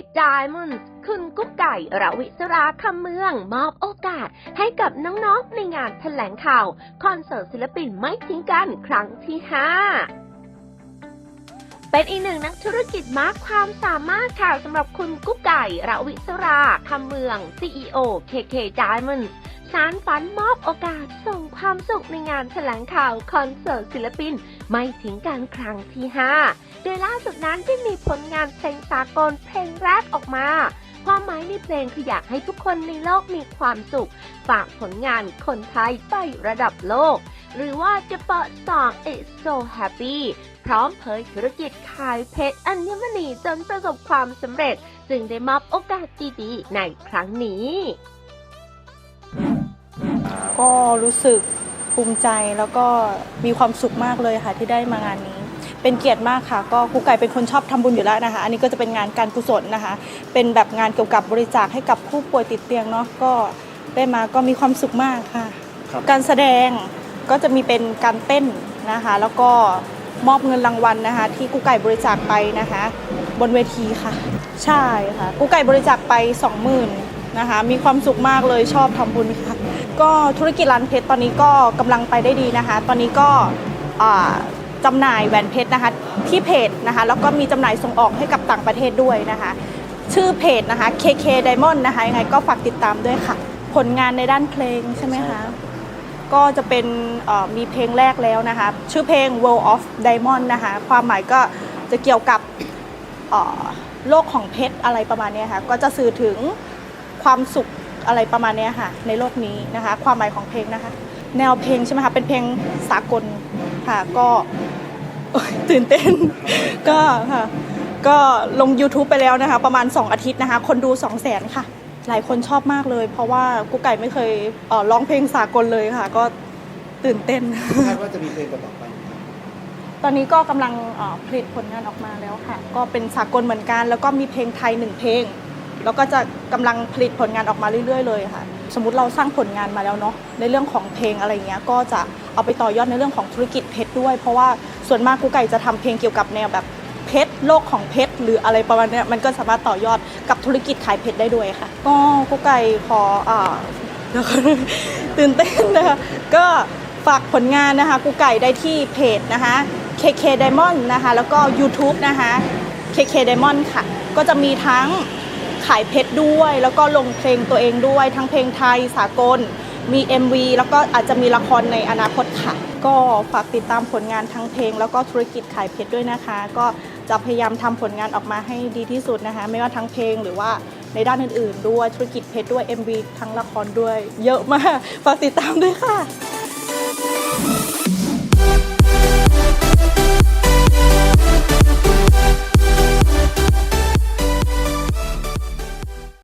ดดิมอนด์คุณกุ๊กไก่ระวิศราคำเมือง มอบโอกาสให้กับน้องๆในงานแถลงข่าว คอนเสิร์ตศิลปินไม่ทิ้งกันครั้งที่ 5เป็นอีกหนึ่งนักธุรกิจมากความสามารถค่ะสำหรับคุณกุ๊กไก่ระวิศราคำเมือง CEO KK Diamonds สารฝันมอบโอกาสส่งความสุขในงานแถลงข่าวคอนเสิร์ตศิลปิน ไม่ทิ้งกันครั้งที่ 5 โดยล่าสุดนั้นได้มีผลงานเพลงสากลเพลงแรกออกมา ความหมายในเพลงคืออยากให้ทุกคนในโลกมีความสุข ฝากผลงานคนไทยไประดับโลก หรือว่าจะเปิดสอง It's so happy พร้อมเผยธุรกิจขายเพชรอัญมณีจนประสบความสำเร็จ จึงได้มอบโอกาสดีๆในครั้งนี้ ก็รู้สึกภูมิใจแล้วก็มีความสุขมากเลยค่ะที่ได้มางานนี้ เป็นเกียรติมากค่ะ ก็ครูไก่เป็นคนชอบทำบุญอยู่แล้วนะคะ อันนี้ก็จะเป็นงานการกุศลนะคะ เป็นแบบงานเกี่ยวกับบริจาคให้กับผู้ป่วยติดเตียงเนาะก็ได้มาก็มีความสุขมากค่ะครับการแสดงก็จะมีเป็นการเต้นนะคะ แล้วก็มอบเงินรางวัลนะคะ ที่กูไก่บริจาคไปนะคะ บนเวทีค่ะ ใช่ค่ะกูไก่บริจาคไป 20,000นะคะ มีความสุขมากเลยชอบทำบุญค่ะ ก็ธุรกิจร้านเพชรตอนนี้ก็กำลังไปได้ดีนะคะ ตอนนี้ก็อ่าจำหน่ายแหวนเพชรนะคะที่เพจนะคะแล้วก็มีจำหน่ายส่งออกให้กับต่างประเทศด้วยนะคะ ชื่อเพจนะคะ KK Diamond นะคะยังไงก็ฝากติดตามด้วยค่ะ ผลงานในด้านเพลงใช่ไหมคะก็จะเป็นเอ่อมีเพลงแรกแล้วนะคะ ชื่อเพลง World of Diamond นะคะ ความหมายก็จะเกี่ยวกับเอ่อโลกของเพชรอะไรประมาณเนี้ยค่ะก็จะสื่อถึงความสุข อะไรประมาณเนี้ยค่ะ ในโลกนี้นะคะ ความหมายของเพลงนะคะ แนวเพลงใช่ไหมคะเป็นเพลงสากลค่ะก็โอ๊ยตื่นเต้นก็ค่ะก็ลง YouTube ไปแล้วนะคะ ประมาณ 2 อาทิตย์นะคะ คนดู 2 0 0 0 0 0ค่ะ หลายคนชอบมากเลย เพราะว่ากุ๊กไก่ไม่เคยเอ่อร้องเพลงสากลเลยค่ะ ก็ตื่นเต้นคาดว่าจะมีเพลงต่อๆไปไหมครับตอนนี้ก็กำลังเอ่อผลิตผลงานออกมาแล้วค่ะ ก็เป็นสากลเหมือนกัน แล้วก็มีเพลงไทยหนึ่งเพลง แล้วก็จะกำลังผลิตผลงานออกมาเรื่อยๆเลยค่ะ สมมติเราสร้างผลงานมาแล้วเนาะในเรื่องของเพลงอะไรเงี้ยก็จะเอาไปต่อยอดในเรื่องของธุรกิจเพชรด้วย เพราะว่าส่วนมากกูไก่จะทำเพลงเกี่ยวกับแนวแบบเพชรโลกของเพชรหรืออะไรประมาณนี้มันก็สามารถต่อยอดกับธุรกิจขายเพชรได้ด้วยค่ะ ก็กูไก่ขออ่าตื่นเต้นนะคะก็ฝากผลงานนะคะกูไก่ได้ที่เพจนะคะ KK Diamond นะคะ แล้วก็ YouTube นะคะ KK Diamond ค่ะ ก็จะมีทั้ง ขายเพชรด้วย แล้วก็ลงเพลงตัวเองด้วย ทั้งเพลงไทยสากล มี MV แล้วก็อาจจะมีละครในอนาคตค่ะ ก็ฝากติดตามผลงานทั้งเพลง แล้วก็ธุรกิจขายเพชรด้วยนะคะ ก็จะพยายามทำผลงานออกมาให้ดีที่สุดนะคะ ไม่ว่าทั้งเพลงหรือว่าในด้านอื่นๆ ด้วยธุรกิจเพชรด้วย MV ทั้งละครด้วย เยอะมากฝากติดตามด้วยค่ะ